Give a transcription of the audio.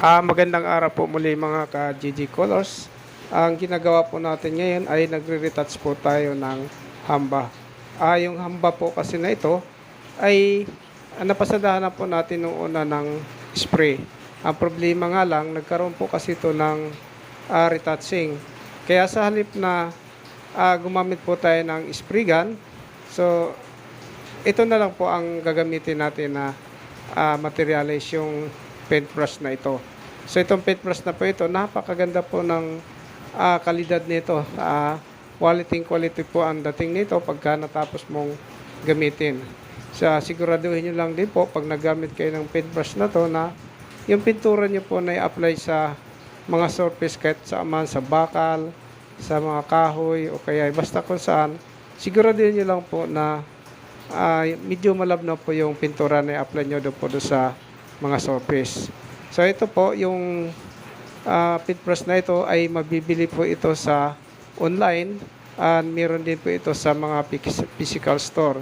Ah, magandang araw po muli mga ka-GG Colors. Ang ginagawa po natin ngayon ay nagre-retouch po tayo ng hamba. Ah, yung hamba po kasi na ito ay ah, napasadahan na po natin nung una ng spray. Ang problema nga lang, nagkaroon po kasi ito ng ah, retouching. Kaya sa halip na ah, gumamit po tayo ng spray gun, so ito na lang po ang gagamitin natin na ah, materials yung paintbrush na ito. So itong paintbrush na po ito, napakaganda po ng ah, kalidad nito. Ah, quality quality po ang dating nito pagka natapos mong gamitin. So siguraduhin nyo lang din po pag nagamit kayo ng paintbrush na to na yung pintura nyo po na i-apply sa mga surface kahit sa man sa bakal, sa mga kahoy o kaya basta kung saan, siguraduhin nyo lang po na ah, medyo malabnaw po yung pintura na i-apply nyo doon po doon sa mga surface. So ito po yung uh, paintbrush na ito ay mabibili po ito sa online and meron din po ito sa mga phys- physical store.